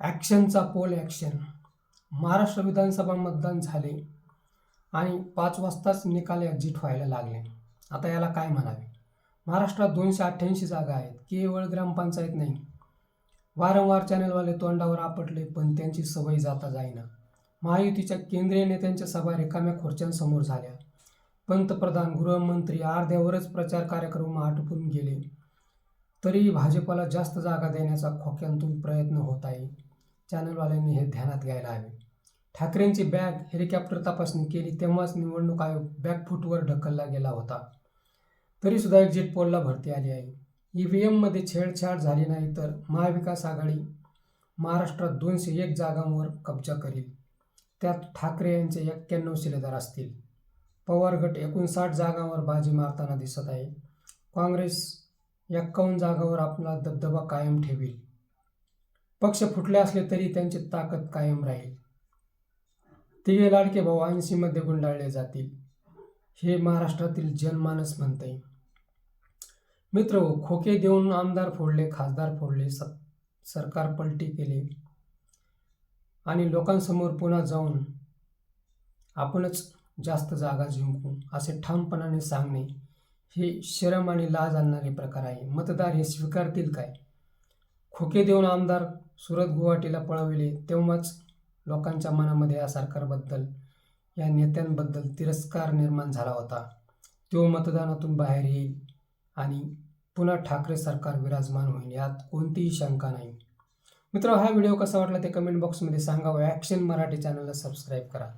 ॲक्शनचा poll action Maharashtra विधानसभा मतदान झाले आणि पाच वाजताच निकाल एक्झिट व्हायला लागले. आता याला काय म्हणावे? महाराष्ट्रात दोनशे अठ्ठ्याऐंशी जागा आहेत. केवळ ग्रामपंचायत नाही. वारंवार चॅनलवाले तोंडावर आपटले पण त्यांची सवय जाता जाईना. महायुतीच्या केंद्रीय नेत्यांच्या सभा रिकाम्या खुर्च्यांसमोर झाल्या. पंतप्रधान गृहमंत्री अर्ध्यावरच प्रचार कार्यक्रम आटपून गेले. तरीही भाजपला जास्त जागा देण्याचा खोक्यांतून प्रयत्न होत आहे. चॅनलवाल्यांनी हे ध्यानात घ्यायला हवे. ठाकरेंची बॅग हेलिकॉप्टर तपासणी केली तेव्हाच निवडणूक आयोग बॅकफूटवर ढकलला गेला होता. तरीसुद्धा एक्झिट पोलला भरती आली आहे. ई व्ही एममध्ये छेडछाड झाली नाही तर महाविकास आघाडी महाराष्ट्रात दोनशे एक जागांवर कब्जा करील. त्यात ठाकरे यांचे एक्क्याण्णव शिलेदार असतील. पवार गट एकोणसाठ जागांवर बाजी मारताना दिसत आहे. काँग्रेस एक्कावन्न जागावर आपला दबदबा कायम ठेवील. पक्ष फुटले असले तरी त्यांची ताकद कायम राहील. तिघे लाडके भाऊ ऐंशीमध्ये गुंडाळले जातील. हे महाराष्ट्रातील जनमानस म्हणते मित्र खोके देऊन आमदार फोडले खासदार फोडले स सरकार पलटी केले आणि लोकांसमोर पुन्हा जाऊन आपणच जास्त जागा जिंकू असे ठामपणाने सांगणे हे शरम आणि लाज आणणारे प्रकार आहे. मतदार हे स्वीकारतील काय? खोके देऊन आमदार सुरत गुवाहाटीला पळविले तेव्हाच लोकांच्या मनामध्ये या सरकारबद्दल या नेत्यांबद्दल तिरस्कार निर्माण झाला होता. तो मतदानातून बाहेर येईल आणि पुन्हा ठाकरे सरकार विराजमान होईल यात कोणतीही शंका नाही. मित्र हा व्हिडिओ कसा वाटला ते कमेंट बॉक्समध्ये सांगा व ॲक्शन मराठी चॅनलला सबस्क्राईब करा.